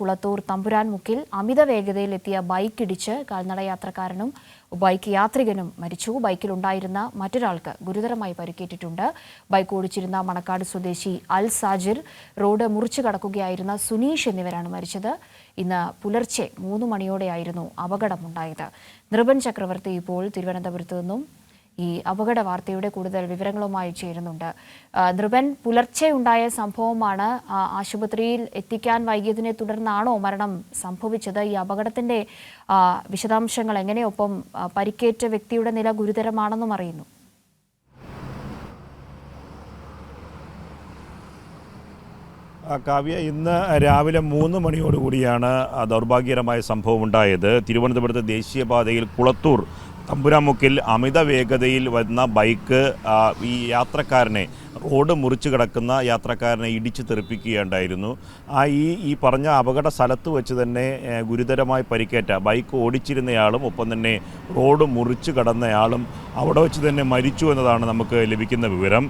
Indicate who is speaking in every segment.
Speaker 1: കുളത്തൂർ തമ്പുരാൻ മുക്കിൽ അമിത വേഗതയിലെത്തിയ bike ഇടിച്ച് കാൽനട യാത്രക്കാരനും bike യാത്രികനും മരിച്ചു. ബൈക്കിലുണ്ടായിരുന്ന മറ്റൊരാൾക്ക് ഗുരുതരമായി പരിക്കേറ്റിട്ടുണ്ട്. ബൈക്ക് ഓടിച്ചിരുന്ന മണക്കാട് സ്വദേശി അൽ സാജിർ റോഡ് മുറിച്ചു കടക്കുകയായിരുന്ന സുനീഷ് എന്നിവരാണ് മരിച്ചത്. ഇന്ന് പുലർച്ചെ മൂന്ന് മണിയോടെയായിരുന്നു അപകടമുണ്ടായത്. നൃപൻ ചക്രവർത്തി ഇപ്പോൾ തിരുവനന്തപുരത്ത് നിന്നും ഈ അപകട വാർത്തയുടെ കൂടുതൽ വിവരങ്ങളുമായി ചേരുന്നുണ്ട്. നൃപൻ പുലർച്ചെ ഉണ്ടായ സംഭവമാണ് ആശുപത്രിയിൽ എത്തിക്കാൻ വൈകിയതിനെ തുടർന്നാണോ മരണം സംഭവിച്ചത്? ഈ അപകടത്തിന്റെ വിശദാംശങ്ങൾ എങ്ങനെയൊപ്പം പരിക്കേറ്റ വ്യക്തിയുടെ നില ഗുരുതരമാണെന്നും അറിയുന്നു.
Speaker 2: കാവ്യ ഇന്ന് രാവിലെ മൂന്ന് മണിയോടുകൂടിയാണ് ദൗർഭാഗ്യകരമായ സംഭവം ഉണ്ടായത് തിരുവനന്തപുരത്ത് ദേശീയപാതയിൽ കുളത്തൂർ തമ്പുരാമുക്കിൽ അമിത വേഗതയിൽ വരുന്ന ബൈക്ക് ഈ യാത്രക്കാരനെ റോഡ് മുറിച്ച് കിടക്കുന്ന യാത്രക്കാരനെ ഇടിച്ച് തെറിപ്പിക്കുകയുണ്ടായിരുന്നു. ആ ഈ ഈ പറഞ്ഞ അപകട സ്ഥലത്ത് വെച്ച് തന്നെ ഗുരുതരമായി പരിക്കേറ്റ ബൈക്ക് ഓടിച്ചിരുന്നയാളും ഒപ്പം തന്നെ റോഡ് മുറിച്ച് കടന്നയാളും അവിടെ വെച്ച് തന്നെ മരിച്ചു എന്നതാണ് നമുക്ക് ലഭിക്കുന്ന വിവരം.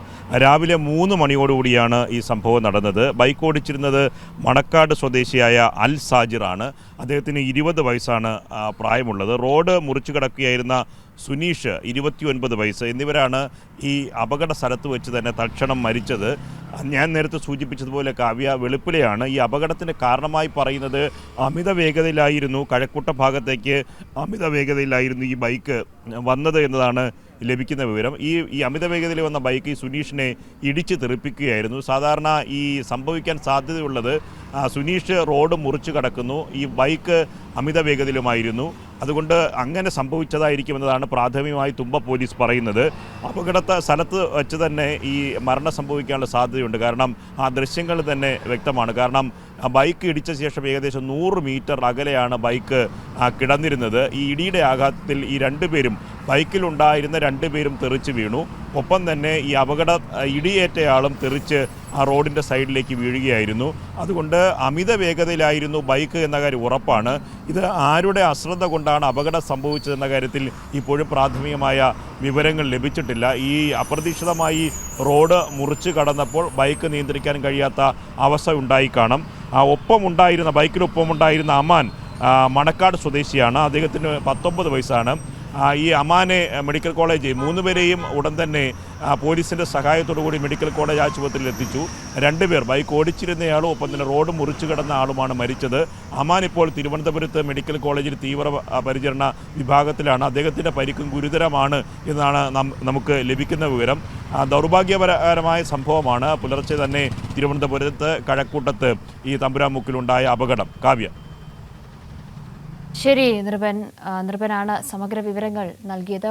Speaker 2: രാവിലെ മൂന്ന് മണിയോടുകൂടിയാണ് ഈ സംഭവം നടന്നത്. ബൈക്ക് ഓടിച്ചിരുന്നത് മണക്കാട് സ്വദേശിയായ അൽ സാജിറാണ്. അദ്ദേഹത്തിന് ഇരുപത് വയസ്സാണ് പ്രായമുള്ളത്. റോഡ് മുറിച്ചു കിടക്കുകയായിരുന്ന സുനീഷ് ഇരുപത്തിയൊൻപത് വയസ്സ് എന്നിവരാണ് ഈ അപകട സ്ഥലത്ത് വെച്ച് തന്നെ തൽക്ഷണം മരിച്ചത്. ഞാൻ നേരത്തെ സൂചിപ്പിച്ചതുപോലെ കാവ്യ വെളുപ്പിലെയാണ് ഈ അപകടത്തിന് കാരണമായി പറയുന്നത് അമിത വേഗതയിലായിരുന്നു കഴക്കൂട്ട ഭാഗത്തേക്ക് അമിത വേഗതയിലായിരുന്നു ഈ ബൈക്ക് വന്നത് എന്നതാണ് ലഭിക്കുന്ന വിവരം. ഈ ഈ അമിത വേഗതയിൽ വന്ന ബൈക്ക് ഈ സുനീഷിനെ ഇടിച്ച് തെറിപ്പിക്കുകയായിരുന്നു. സാധാരണ ഈ സംഭവിക്കാൻ സാധ്യതയുള്ളത് സുനീഷ് റോഡ് മുറിച്ച് കടക്കുന്നു. ഈ ബൈക്ക് അമിത വേഗതയിലുമായിരുന്നു. അതുകൊണ്ട് അങ്ങനെ സംഭവിച്ചതായിരിക്കും സംഭവിച്ചതായിരിക്കുമെന്നതാണ് പ്രാഥമികമായി തുമ്പ പോലീസ് പറയുന്നത്. അപകടത്തെ സ്ഥലത്ത് വെച്ച് തന്നെ ഈ മരണം സംഭവിക്കാനുള്ള സാധ്യതയുണ്ട്. കാരണം ആ ദൃശ്യങ്ങൾ തന്നെ വ്യക്തമാണ്. കാരണം ആ ബൈക്ക് ഇടിച്ച ശേഷം ഏകദേശം നൂറ് മീറ്റർ അകലെയാണ് ബൈക്ക് കിടന്നിരുന്നത്. ഈ ഇടിയുടെ ആഘാതത്തിൽ ഈ രണ്ടുപേരും ബൈക്കിലുണ്ടായിരുന്ന രണ്ടുപേരും തെറിച്ച് വീണു. ഒപ്പം തന്നെ ഈ അപകട ഇടിയേറ്റയാളും തെറിച്ച് ആ റോഡിന്റെ സൈഡിലേക്ക് വീഴുകയായിരുന്നു. അതുകൊണ്ട് അമിത വേഗതയിലായിരുന്നു ബൈക്ക് എന്ന കാര്യം ഉറപ്പാണ്. ഇത് ആരുടെ അശ്രദ്ധ കൊണ്ടാണ് അപകടം സംഭവിച്ചതെന്ന കാര്യത്തിൽ ഇപ്പോഴും പ്രാഥമികമായ വിവരങ്ങൾ ലഭിച്ചിട്ടില്ല. ഈ അപ്രതീക്ഷിതമായി റോഡ് മുറിച്ച് കടന്നപ്പോൾ ബൈക്ക് നിയന്ത്രിക്കാൻ കഴിയാത്ത അവസ്ഥ ഉണ്ടായി കാണാം. ഒപ്പമുണ്ടായിരുന്ന ബൈക്കിനൊപ്പമുണ്ടായിരുന്ന അമാൻ മണക്കാട് സ്വദേശിയാണ്. അദ്ദേഹത്തിന് പത്തൊമ്പത് വയസ്സാണ്. ഈ അമാനെ മെഡിക്കൽ കോളേജ് മൂന്നുപേരെയും ഉടൻ തന്നെ പോലീസിന്റെ സഹായത്തോടു കൂടി മെഡിക്കൽ കോളേജ് ആശുപത്രിയിൽ എത്തിച്ചു. രണ്ടുപേർ ബൈക്ക് ഓടിച്ചിരുന്നയാളും ഒപ്പം തന്നെ റോഡ് മുറിച്ചു കിടന്ന ആളുമാണ് മരിച്ചത്. അമാൻ ഇപ്പോൾ തിരുവനന്തപുരത്ത് മെഡിക്കൽ കോളേജിൽ തീവ്ര പരിചരണ വിഭാഗത്തിലാണ്. അദ്ദേഹത്തിന്റെ പരിക്കും ഗുരുതരമാണ് എന്നാണ് നമുക്ക് ലഭിക്കുന്ന വിവരം. ദൗർഭാഗ്യപരമായ സംഭവമാണ് പുലർച്ചെ തന്നെ തിരുവനന്തപുരത്ത് കഴക്കൂട്ടത്ത് ഈ തമ്പുരാമുക്കിലുണ്ടായ അപകടം. കാവ്യ.
Speaker 1: ശരി നൃപൻ നൃപനാണ് സമഗ്ര വിവരങ്ങൾ നൽകിയത്.